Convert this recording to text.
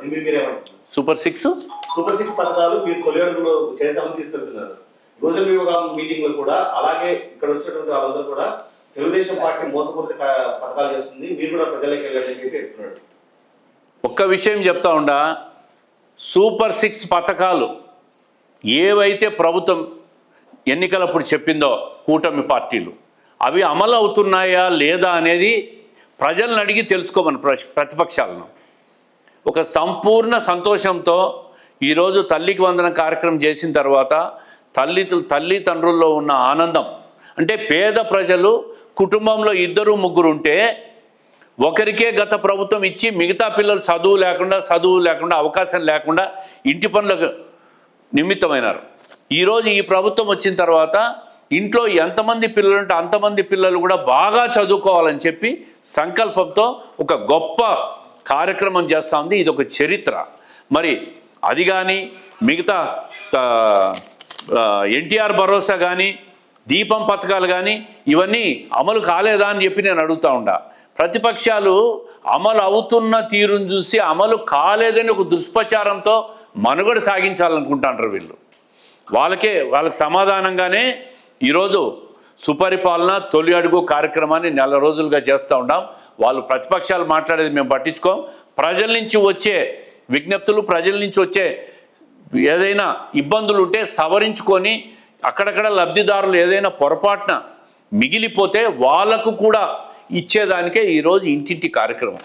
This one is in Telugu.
దీని సూపర్ సిక్స్ సూపర్ సిక్స్ పథకాలు మీరు తొలిఅడుగులో చేసామని తీసుకెళ్తున్నారు. రోజుల విభాగం మీటింగ్లో కూడా అలాగే ఇక్కడ వచ్చినటువంటి వాళ్ళందరూ కూడా తెలుగుదేశం పార్టీ మోసపూరిత పథకాలు చేస్తుంది. మీరు కూడా ప్రజలకు వెళ్ళండి అని చెప్పి చెప్తున్నాడు ఒక్క విషయం చెప్తా ఉండా సూపర్ సిక్స్ పథకాలు ఏవైతే ప్రభుత్వం ఎన్నికలప్పుడు చెప్పిందో కూటమి పార్టీలు అవి అమలు అవుతున్నాయా లేదా అనేది ప్రజలను అడిగి తెలుసుకోమని ప్ర- ప్రతిపక్షాలను. ఒక సంపూర్ణ సంతోషంతో ఈరోజు తల్లికి వందన కార్యక్రమం చేసిన తర్వాత తల్లి తల్లిదండ్రుల్లో ఉన్న ఆనందం అంటే పేద ప్రజలు కుటుంబంలో ఇద్దరు ముగ్గురు ఉంటే ఒకరికే గత ప్రభుత్వం ఇచ్చి మిగతా పిల్లలు చదువు లేకుండా చదువు లేకుండా అవకాశం లేకుండా ఇంటి పనులకు నిమిత్తమైనారు. ఈరోజు ఈ ప్రభుత్వం వచ్చిన తర్వాత ఇంట్లో ఎంతమంది పిల్లలు ఉంటే అంతమంది పిల్లలు కూడా బాగా చదువుకోవాలని చెప్పి సంకల్పంతో ఒక గొప్ప కార్యక్రమం చేస్తూ ఉంది. ఇది ఒక చరిత్ర. మరి అది కానీ మిగతా ఎన్టీఆర్ భరోసా కానీ దీపం పథకాలు కానీ ఇవన్నీ అమలు కాలేదా అని చెప్పి నేను అడుగుతా ఉండా. ప్రతిపక్షాలు అమలు అవుతున్న తీరును చూసి అమలు కాలేదని ఒక దుష్ప్రచారంతో మనుగడ సాగించాలనుకుంటాంటారు వీళ్ళు. వాళ్ళకే వాళ్ళకి సమాధానంగానే ఈరోజు సుపరిపాలన తొలి అడుగు కార్యక్రమాన్ని నెల రోజులుగా చేస్తూ ఉన్నాం. వాళ్ళు ప్రతిపక్షాలు మాట్లాడేది మేము పట్టించుకోం. ప్రజల నుంచి వచ్చే విజ్ఞప్తులు ప్రజల నుంచి వచ్చే ఏదైనా ఇబ్బందులు ఉంటే సవరించుకొని అక్కడక్కడ లబ్ధిదారులు ఏదైనా పొరపాటున మిగిలిపోతే వాళ్ళకు కూడా ఇచ్చేదానికే ఈరోజు ఇంటింటి కార్యక్రమం.